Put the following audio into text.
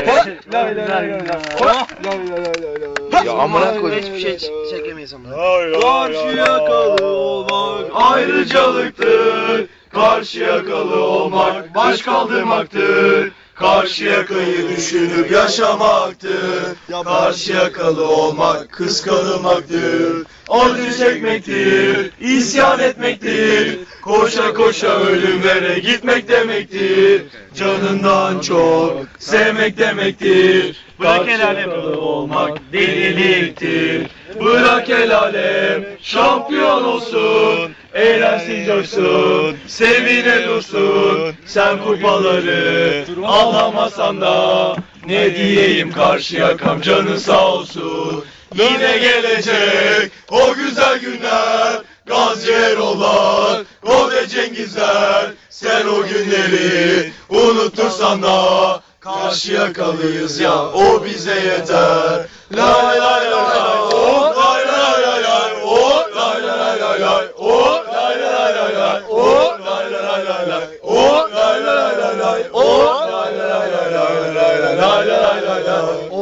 Lay. Hop. Lay lay lay lay lay. Ya amına koyayım. Hiçbir şey çekemeyiz ama. Karşıyakalı olmak ayrıcalıktır. Karşıyakalı olmak baş kaldırmaktır. Karşıyakayı düşünüp yaşamaktır. Karşıyakalı olmak kıskanılmaktır. Acı çekmektir, isyan etmektir. Koşa koşa ölümlere gitmek demektir. Canından çok sevmek demektir. Bırak el alem olmak deliliktir. Bırak el alem şampiyon olsun. Eğlensin coşsun, sevine dursun. Sen kupaları alamasan da ne diyeyim karşı yakam canın sağ olsun. Yine gelecek o güzel günler. Gazi Erol'lar, Gode Cengizler Sen o günleri unutursan da Karşıyakalıyız ya o bize yeter Lay lay lay lay o lay lay lay lay o lay lay lay lay o lay lay. O lay lay lay lay. O lay lay lay lay. Lay lay lay lay.